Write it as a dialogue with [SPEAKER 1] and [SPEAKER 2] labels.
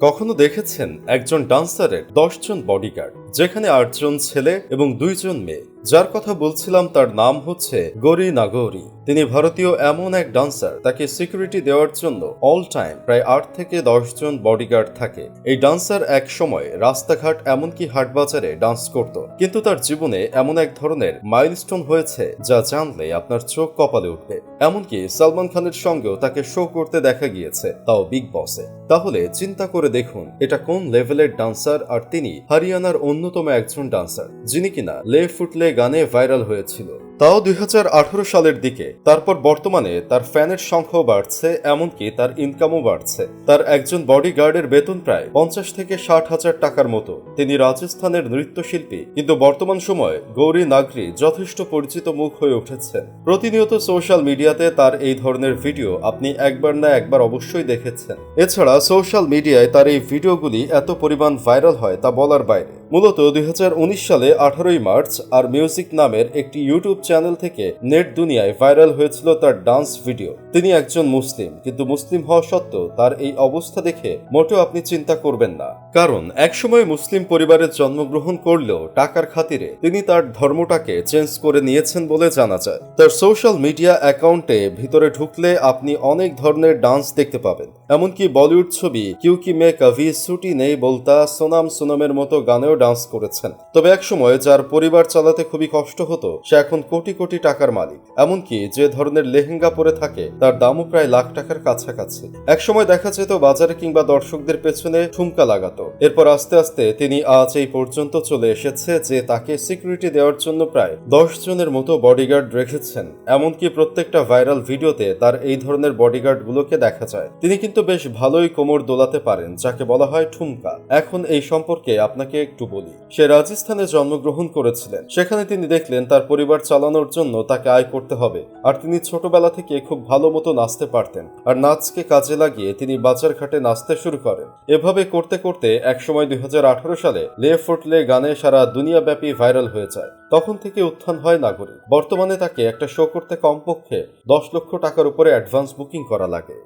[SPEAKER 1] কখনো দেখেছেন একজন ডান্সারের দশজন বডিগার্ড যেখানে আটজন ছেলে এবং দুইজন মেয়ে? যার কথা বলছিলাম তার নাম হচ্ছে গৌরী নাগৌরি। তিনি ভারতীয় এমন এক ডান্সার তাকে সিকিউরিটি দেওয়ার জন্য অল টাইম প্রায় আট থেকে দশ জন বডিগার্ড থাকে। এই ডান্সার এক সময় রাস্তাঘাট এমনকি হাটবাজারে ডান্স করত। কিন্তু তার জীবনে এমন এক ধরনের মাইলস্টোন হয়েছে যা জানলে আপনার চোখ কপালে উঠবে। এমনকি সালমান খানের সঙ্গেও তাকে শো করতে দেখা গিয়েছে, তাও বিগ বসে তাহলে চিন্তা করে দেখুন, এটা কোন লেভেলের ডান্সার আর তিনি হরিয়ানার অন্যতম একজন ডান্সার যিনি কিনা লে ফুটলে গানে ভাইরাল হয়েছিল। তাও দুই হাজার আঠারো সালের দিকে। তারপর বর্তমানে তার ফ্যানের সংখ্যাও বাড়ছে, এমনকি তার ইনকামও বাড়ছে। তার একজন বডিগার্ডের বেতন প্রায় পঞ্চাশ থেকে ষাট হাজার টাকার মতো। তিনি রাজস্থানের নৃত্যশিল্পী, কিন্তু বর্তমান সময়ে গৌরী নাগরি যথেষ্ট পরিচিত মুখ হয়ে উঠেছেন। প্রতিনিয়ত সোশ্যাল মিডিয়াতে তার এই ধরনের ভিডিও আপনি একবার না একবার অবশ্যই দেখেছেন। এছাড়া সোশ্যাল মিডিয়ায় তার এই ভিডিওগুলি এত পরিমাণ ভাইরাল হয় তা বলার বাইরে। মূলত দুই হাজার উনিশ সালে আঠারোই মার্চ আর মিউজিক নামের একটি ইউটিউব চ্যানেল থেকে নেট দুনিয়ায় ভাইরাল হয়েছিল তার ডান্স ভিডিও। তিনি একজন মুসলিম, কিন্তু মুসলিম হওয়া সত্ত্বেও তার এই অবস্থা দেখে মোটেও আপনি চিন্তা করবেন না। কারণ একসময় মুসলিম পরিবারে জন্মগ্রহণ করলেও টাকার খাতিরে তিনি তার ধর্মটাকে চেঞ্জ করে নিয়েছেন বলে জানা যায়। তার সোশ্যাল মিডিয়া অ্যাকাউন্টে ভিতরে ঢুকলে আপনি অনেক ধরনের ডান্স দেখতে পাবেন। এমনকি বলিউড ছবি কিউকি মে কভি ছুটি নেই বলতা সোনাম সোনামের মতো গানেও ডান্স করেছেন। তবে একসময় যার পরিবার চালাতে খুবই কষ্ট হতো, সে এখন কোটি কোটি টাকার মালিক। এমনকি যে ধরনের লেহেঙ্গা পরে থাকে, তার দামও প্রায় লাখ টাকার কাছাকাছি। একসময় দেখা যেত বাজারে কিংবা দর্শকদের পেছনে ঠুমকা লাগাতো। এরপর আস্তে আস্তে তিনি আজ এই পর্যন্ত চলে এসেছে যে তাকে সিকিউরিটি দেওয়ার জন্য প্রায় দশ জনের মতো বডিগার্ড রেখেছেন। এমনকি প্রত্যেকটা ভাইরাল ভিডিওতে তার এই ধরনের বডিগার্ড গুলোকে দেখা যায়। তিনি কিন্তু বেশ ভালোই কোমর দোলাতে পারেন, যাকে বলা হয় ঠুমকা। এখন এই সম্পর্কে আপনাকে একটু বলি। সে রাজস্থানে জন্মগ্রহণ করেছিলেন। সেখানে তিনি দেখলেন তার পরিবার চালানোর জন্য তাকে আয় করতে হবে, আর তিনি ছোটবেলা থেকে খুব ভালো মতো নাচতে পারতেন, আর নাচকে কাজে লাগিয়ে তিনি বাজার ঘাটে নাচতে শুরু করেন। এভাবে করতে করতে একসময় দুই হাজার আঠারো সালে লে ফুটলে গানে সারা দুনিয়াব্যাপী ভাইরাল হয়ে যায়। তখন থেকে উত্থান হয় নাগরিক। বর্তমানে তাকে একটা শো করতে কমপক্ষে দশ লক্ষ টাকার উপরে অ্যাডভান্স বুকিং করা লাগে।